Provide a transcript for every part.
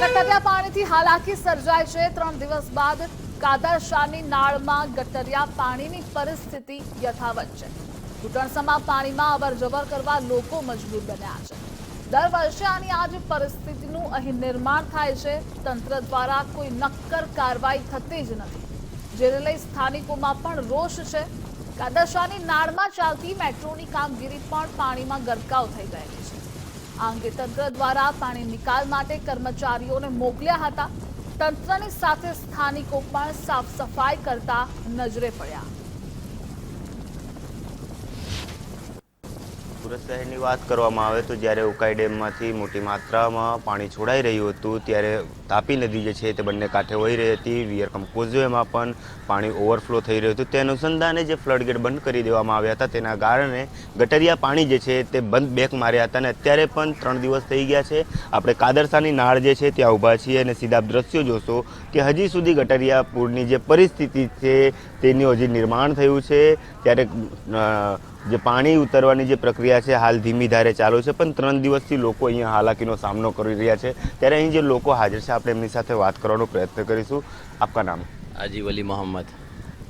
ગટરિયા પાણીથી હાલાકી સર્જાય છે. ત્રણ દિવસ બાદ કાદરશાની નાળમાં ગટરિયા પાણીની પરિસ્થિતિ યથાવત છે. ઘૂંટણસમાં પાણીમાં અવરજવર કરવા લોકો મજબૂર બન્યા છે. દર વર્ષે આની આ જ પરિસ્થિતિનું અહીં નિર્માણ થાય છે. તંત્ર દ્વારા કોઈ નક્કર કાર્યવાહી થતી જ નથી. જેને લઈ સ્થાનિકોમાં પણ રોષ છે. કાદરશાની નાળમાં ચાલતી મેટ્રોની કામગીરી પણ પાણીમાં ગરકાવ થઈ ગયેલી છે. આ અંગે તંત્ર દ્વારા પાણી નિકાલ માટે કર્મચારીઓને મોકલ્યા હતા. તંત્રની સાથે સ્થાનિકો પણ સાફ સફાઈ કરતા નજરે પડ્યા. સુરત શહેરની વાત કરવામાં આવે તો જ્યારે ઉકાઈ ડેમમાંથી મોટી માત્રામાં પાણી છોડાઈ રહ્યું હતું, ત્યારે તાપી નદી જે છે તે બંને કાંઠે વહી રહી હતી. વિયરકમ કોઝવેમાં પણ પાણી ઓવરફ્લો થઈ રહ્યું હતું. તે અનુસંધાને જે ફ્લડગેટ બંધ કરી દેવામાં આવ્યા હતા, તેના કારણે ગટરિયા પાણી જે છે તે બંધ બેક માર્યા હતા અને અત્યારે પણ ત્રણ દિવસ થઈ ગયા છે. આપણે કાદરસાની નાળ જે છે ત્યાં ઊભા છીએ અને સીધા દ્રશ્યો જોશો કે હજી સુધી ગટરિયા પૂરની જે પરિસ્થિતિ છે તેનું હજી નિર્માણ થયું છે. ત્યારે જે પાણી ઉતરવાની જે પ્રક્રિયા છે હાલ ધીમી ધારે ચાલુ છે પણ ત્રણ દિવસથી લોકો અહીંયા હાલાકીનો સામનો કરી રહ્યા છે ત્યારે અહીં જે લોકો હાજર છે આપણે એમની સાથે વાત કરવાનો પ્રયત્ન કરીશું આપકા નામ अजीब अली मोहम्मद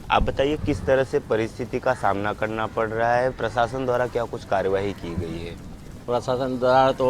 आप बताइए किस तरह से परिस्थिति का सामना करना पड़ रहा है प्रशासन द्वारा क्या कुछ कार्यवाही की गई है प्रशासन द्वारा तो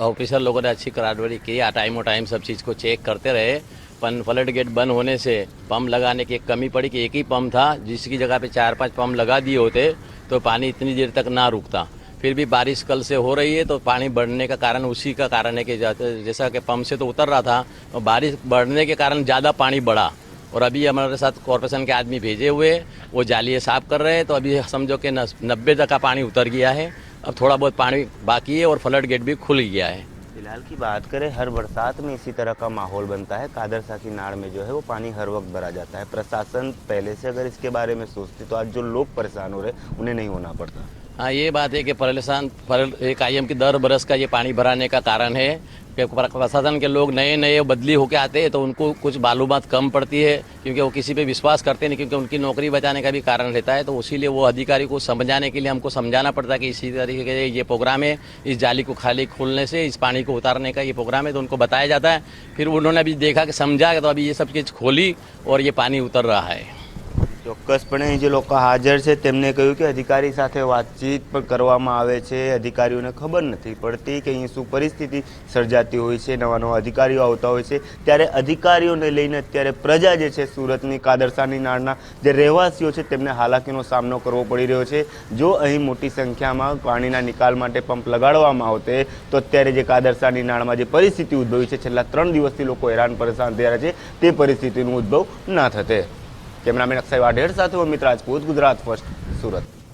ऑफिसर लोगों ने अच्छी कार्रवाई की आ टाइम टाइम सब चीज़ को चेक करते रहे पण फ्लड गेट बंद होने से पंप लगाने की एक कमी पड़ी कि एक ही पंप था, जिसकी जगह पे चार पाँच पंप लगा दिए होते तो पानी इतनी देर तक ना रुकता। फिर भी बारिश कल से हो रही है तो पानी बढ़ने का कारण उसी का कारण है कि जैसा कि पंप से तो उतर रहा था तो बारिश बढ़ने के कारण ज़्यादा पानी बढ़ा। और अभी हमारे साथ कॉरपोरेशन के आदमी भेजे हुए, वो जालिए साफ़ कर रहे हैं तो अभी समझो कि नब्बे तक का पानी उतर गया है। अब थोड़ा बहुत पानी बाकी है और फ्लड गेट भी खुल गया है। फ़िलहाल की बात करें, हर बरसात में इसी तरह का माहौल बनता है। कादरसा की नाड़ में जो है वो पानी हर वक्त भरा जाता है। प्रशासन पहले से अगर इसके बारे में सोचते तो आज जो लोग परेशान हो रहे उन्हें नहीं होना पड़ता। हाँ ये बात है कि परेशान, पर एक आई की दर बरस का ये पानी भराने का कारण है। प्रशासन के लोग नए नए बदली होके आते हैं तो उनको कुछ मालूमात कम पड़ती है, क्योंकि वो किसी पे विश्वास करते नहीं, क्योंकि उनकी नौकरी बचाने का भी कारण रहता है तो इसीलिए वो अधिकारी को समझाने के लिए हमको समझाना पड़ता है कि इसी तरीके के ये प्रोग्राम है, इस जाली को खाली खोलने से, इस पानी को उतारने का ये प्रोग्राम है तो उनको बताया जाता है। फिर उन्होंने अभी देखा कि समझा तो अभी ये सब चीज़ खोली और ये पानी उतर रहा है। ચોક્કસપણે જે લોકો હાજર છે તેમને કહ્યું કે અધિકારી સાથે વાતચીત પણ કરવામાં આવે છે. અધિકારીઓને ખબર નથી પડતી કે અહીં શું પરિસ્થિતિ સર્જાતી હોય છે, નવા નવા અધિકારીઓ આવતા હોય છે. ત્યારે અધિકારીઓને લઈને અત્યારે પ્રજા જે છે, સુરતની કાદરસાની નાળના જે રહેવાસીઓ છે તેમને હાલાકીનો સામનો કરવો પડી રહ્યો છે. જો અહીં મોટી સંખ્યામાં પાણીના નિકાલ માટે પંપ લગાડવામાં આવતે, તો અત્યારે જે કાદરસાની નાળમાં જે પરિસ્થિતિ ઉદ્ભવી છે, છેલ્લા ત્રણ દિવસથી લોકો હેરાન પરેશાન થયા છે. તે પરિસ્થિતિનું ઉદ્ભવ ના થતે. કેમેરામેન અક્ષય વાઢેર સાથે મિત્ર રાજપૂત ગુજરાત ફર્સ્ટ સુરત.